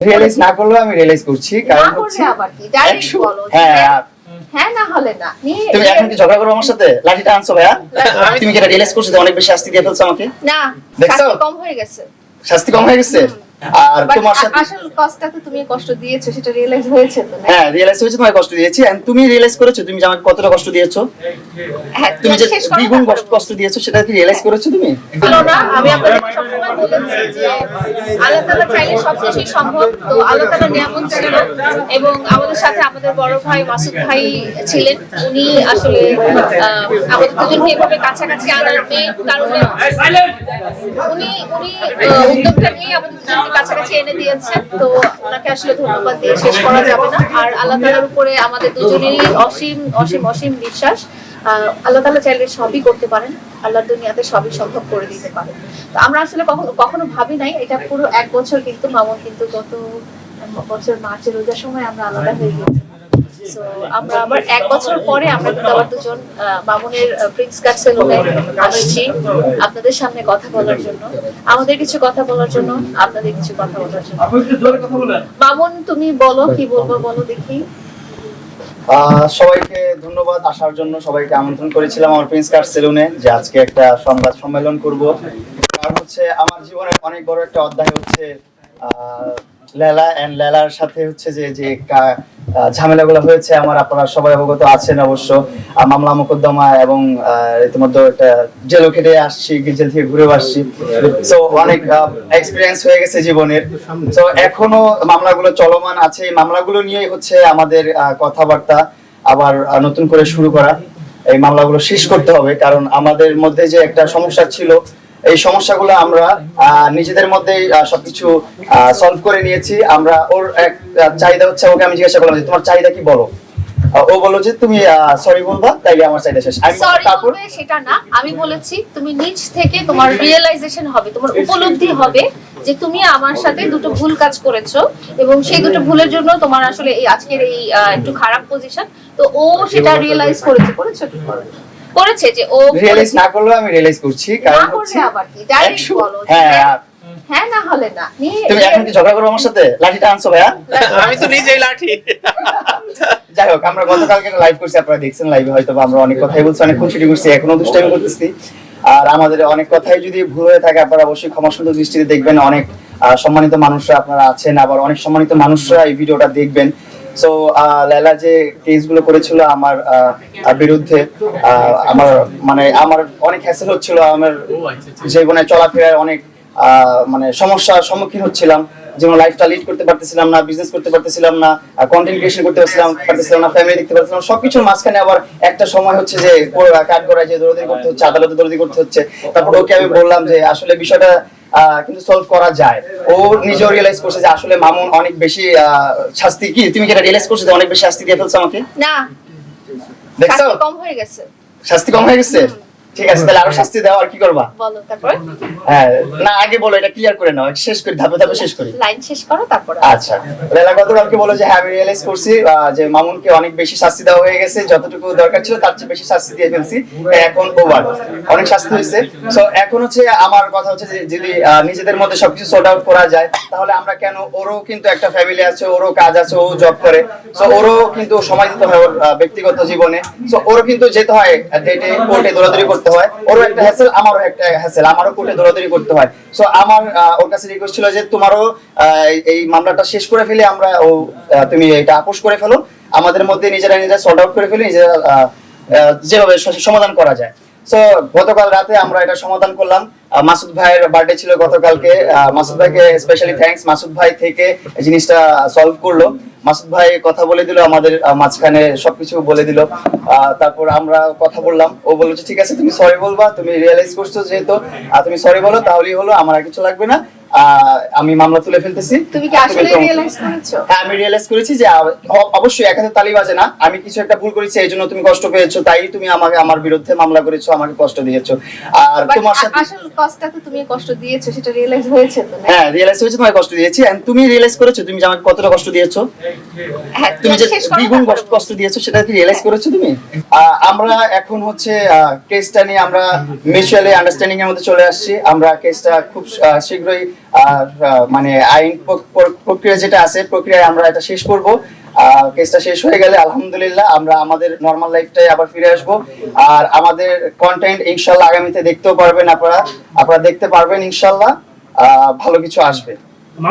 Realise না করলেও আমি রিয়েলাইজ করছি কারণ হচ্ছে হ্যাঁ। হ্যাঁ, না হলে না। তুমি এখন কি ঝগড়া করো আমার সাথে? লাঠিটা আনছো ভাইয়া? তুমি কি এটা রিয়েলাইজ করছ অনেক বেশি শাস্তি দিয়ে ফেলছো আমাকে? না দেখছ? কম হয়ে গেছে। শাস্তি কম হয়ে গেছে? আর তোমার সাথে আসল কষ্টটা তো তুমি কষ্ট দিয়েছ সেটা রিয়েলাইজ হয়েছে তো হ্যাঁ রিয়েলাইজ হয়েছে তোমায় কষ্ট দিয়েছি। And তুমি রিয়েলাইজ করেছ তুমি আমাকে কতটা কষ্ট দিয়েছ? হ্যাঁ তুমি যে দ্বিগুণ কষ্ট- কষ্ট দিয়েছ সেটা কি রিয়েলাইজ করেছ তুমি? হলো না আমি সবসময় বলেছি যে আল্লাহ তাআলা চাইলে সব কিছুই সম্ভব। তো আল্লাহ তাআলা নিয়ামত ছিল এবং আমাদের সাথে আমাদের বড় ভাই মাসুদ ভাই ছিলেন। উনি আসলে আমাদের দুজনকে এভাবে কাছাকাছি আনার কারণে উনি উনি উদ্যোগটা নিয়ে আমাদের দুজনকে কাছাকাছি এনে দিয়েছেন তো ওনাকে আসলে ধন্যবাদ দিয়ে শেষ করা যাবে না। আর আল্লাহ তালার উপরে আমাদের দুজনেরই অসীম অসীম অসীম বিশ্বাস। আল্লাহ তালা চাইলে সবই করতে পারেন, আল্লাহর দুনিয়াতে সবই সম্ভব করে দিতে পারেন। তো আমরা আসলে কখনো কখনো ভাবি নাই, এটা পুরো এক বছর কিন্তু, মামুন কিন্তু গত বছর মার্চের রোজার সময় আমরা আলাদা হয়ে গেছি আমরা আবার এক বছর পরে আমরা কিন্তু আবার দুজন মামুনের প্রিন্স কাট সেলুনে আসছি আপনাদের সামনে কথা বলার জন্য। আমাদের কিছু কথা বলার জন্য আপনাদের কিছু কথা বলার জন্য। মামুন তুমি বলো কি বলব বলো দেখি। আহ, সবাইকে ধন্যবাদ আসার জন্য সবাইকে আমন্ত্রণ করেছিলাম আমার প্রিন্স কার্ড সেলুনে যে আজকে একটা সংবাদ সম্মেলন করব। কারণ হচ্ছে আমার জীবনের অনেক বড় একটা অধ্যায় হচ্ছে আহ, লেলা লেলার সাথে হচ্ছে যে যে ঝামেলাগুলো হয়েছে, আমার আপনারা সবাই অবগত আছেন অবশ্য। মামলা মোকদ্দমা এবং ইতিমধ্যে একটা জেলও আসছি জেল থেকে আসছি। অনেক এক্সপিরিয়েন্স হয়ে গেছে জীবনের। তো এখনও মামলাগুলো চলমান আছে। এই মামলাগুলো নিয়েই হচ্ছে আমাদের কথাবার্তা আবার নতুন করে শুরু করা। এই মামলাগুলো শেষ করতে হবে, কারণ আমাদের মধ্যে যে একটা সমস্যা ছিল এই সমস্যাগুলো আমরা নিজেদের মধ্যেই আহ, সবকিছু সলভ করে নিয়েছি। আমরা ওর এক চাহিদা হচ্ছে ওকে আমি জিজ্ঞাসা করলাম যে তোমার চাহিদা কি বলো? ও বলল যে তুমি সরি বলবা তাইলে আমার চাহিদা শেষ। আমি সরি তারপর সেটা না। আমি বলেছি তুমি নিজ থেকে তোমার রিয়েলাইজেশন হবে তোমার উপলব্ধি হবে যে তুমি আমার সাথে দুটো ভুল কাজ করেছ এবং সেই দুটো ভুলের জন্য তোমার আসলে এই আজকের এই আহ, একটু খারাপ পজিশন তো ও সেটা রিয়েলাইজ করেছে করেছে? করেছে যে ও রিয়েলাইজ না করলেও আমি রিয়েলাইজ করছি কারণ করলে হচ্ছে আবার কি? ডাইরেক্ট বলো হ্যাঁ হ্যাঁ, হ্যাঁ। না হলে না। তুমি এখন কি ঝগড়া করব আমার সাথে? লাঠিটা আনছো ভাইয়া? আমি তো নিজেই লাঠি। যাই হোক আমরা গতকালকে লাইভ করছি আপনারা দেখছেন লাইভে হয়তো আমরা অনেক কথাই বলছি অনেক খুনসুটি করছি এখনও দুষ্টামি করতেছি। আর আমাদের অনেক কথাই যদি ভুল হয়ে থাকে আপনারা অবশ্যই ক্ষমা সুন্দর দৃষ্টিতে দেখবেন অনেক সম্মানিত মানুষরা আপনারা আছেন আবার অনেক সম্মানিত মানুষরা এই ভিডিওটা দেখবেন। সো লেলা যে কেসগুলো করেছিল আমার বিরুদ্ধে আমার মানে আমার অনেক হ্যাসেল হচ্ছিল, আমার জীবনে চলাফেরার অনেক মানে সমস্যার সম্মুখীন হচ্ছিলাম। যেমন লাইফটা লিড করতে পারতেছিলাম না বিজনেস করতে পারতেছিলাম না কন্টেন্ট ক্রিয়েশন করতে পারছিলাম, পারতেছিলাম না ফ্যামিলি দেখতে পারতেছিলাম সবকিছুর মাঝখানে আবার একটা সময় হচ্ছে যে কাট করায় যে দৌড়াদৌড়ি করতে হচ্ছে, আদালতে দৌড়াদৌড়ি করতে হচ্ছে। তারপর ওকে আমি বললাম যে, আসলে বিষয়টা কিন্তু সলভ করা যায়। ও নিজেও রিয়েলাইজ করছে যে আসলে মামুন অনেক বেশি আহ, শাস্তি কি? তুমি কি এটা রিয়েলাইজ করছ যে অনেক বেশি শাস্তি দিয়ে ফেলছো আমাকে? না। দেখছ? কম হয়ে গেছে। শাস্তি কম হয়ে গেছে? ঠিক আছে তাহলে আরও শাস্তি দাও আর কি করবা? বলো তারপরে? হ্যাঁ না আগে বলো এটা ক্লিয়ার করে নাও শেষ করি ধাপে ধাপে শেষ করি। লাইন শেষ করো তারপরে আচ্ছা গতকালকে বলো যে হ্যাঁ আমি রিয়েলাইজ করছি যে মামুনকে অনেক বেশি শাস্তি দেওয়া হয়ে গেছে যতটুকু দরকার ছিল তার চেয়ে বেশি শাস্তি দিয়ে ফেলছি এখন ওভার অনেক শাস্তি হয়েছে। সো এখন হচ্ছে আমার কথা হচ্ছে যে যদি নিজেদের মধ্যে সবকিছু সর্ট আউট করা যায় তাহলে আমরা কেন ওরও কিন্তু একটা ফ্যামিলি আছে ওরও কাজ আছে ও জব করে। সো ওরও কিন্তু সময় দিতে হয় ওর ব্যক্তিগত জীবনে। সো ওরও কিন্তু যেতে হয় ডেটে কোর্টে দৌড়াদৌড়ি করতে হয়। ওরও একটা হ্যাসেল আমারও একটা হ্যাসেল আমারও কোর্টে দৌড়াদৌড়ি করতে হয়। সো আমার ওর কাছে রিকোয়েস্ট ছিল যে তোমারও এই- মামলাটা শেষ করে ফেলে, আমরা ও তুমি এটা আপোষ করে ফেলো। আমাদের মধ্যে নিজেরা নিজেরা সর্ট আউট করে ফেলি, নিজেরা যেভাবে সমাধান করা যায়। সো গতকাল রাতে আমরা এটা সমাধান করলাম। মাসুদ ভাইয়ের বার্থডে ছিল গতকালকে। মাসুদ ভাইকে স্পেশালি থ্যাঙ্কস মাসুদ ভাই থেকে জিনিসটা সলভ করল। মাসুদ ভাই কথা বলে দিল, আমাদের মাঝখানে সবকিছু বলে দিল। তারপর আমরা কথা বললাম। ও বলল ঠিক আছে, তুমি সরি বলবা, তুমি রিয়েলাইজ করছ যেহেতু, আর তুমি সরি বলো, তাহলেই হলো, আমার আর কিছু লাগবে না। আমি মামলা তুলে ফেলতেছি। তুমি কি আসলে রিয়েলাইজ করেছ? হ্যাঁ আমি রিয়েলাইজ করেছি যে অবশ্যই এক হাতে তালি বাজে না। আমি কিছু একটা ভুল করেছি এই জন্য তুমি কষ্ট পেয়েছ তাই তুমি আমাকে আমার বিরুদ্ধে মামলা করেছ আমাকে কষ্ট দিয়েছ। আর তোমার সাথে আসল কষ্টটা তো তুমি কষ্ট দিয়েছ সেটা রিয়েলাইজ হয়েছে তো না? হ্যাঁ রিয়েলাইজ হয়েছে তোমাকে কষ্ট দিয়েছি। And তুমি রিয়েলাইজ করেছ তুমি যে আমাকে কতটা কষ্ট দিয়েছ? হ্যাঁ তুমি যে দ্বিগুণ কষ্ট- কষ্ট দিয়েছ সেটা কি রিয়েলাইজ করেছ তুমি? আমরা এখন হচ্ছে কেসটা নিয়ে আমরা মিউচুয়ালি আন্ডারস্ট্যান্ডিং এর মধ্যে চলে আসছি। আমরা কেসটা খুব শীঘ্রই মানে আইন প্র- প্র- প্রক্রিয়া যেটা আছে, প্রক্রিয়ায় আমরা এটা শেষ করব। কেসটা শেষ হয়ে গেলে আলহামদুলিল্লাহ আমরা আমাদের নর্মাল লাইফটাই আবার ফিরে আসব। আর আমাদের কন্টেন্ট ইনশাল্লাহ আগামীতে দেখতেও পারবেন আপনারা। আপনারা দেখতে পারবেন ইনশাল্লাহ। ভালো কিছু আসবে।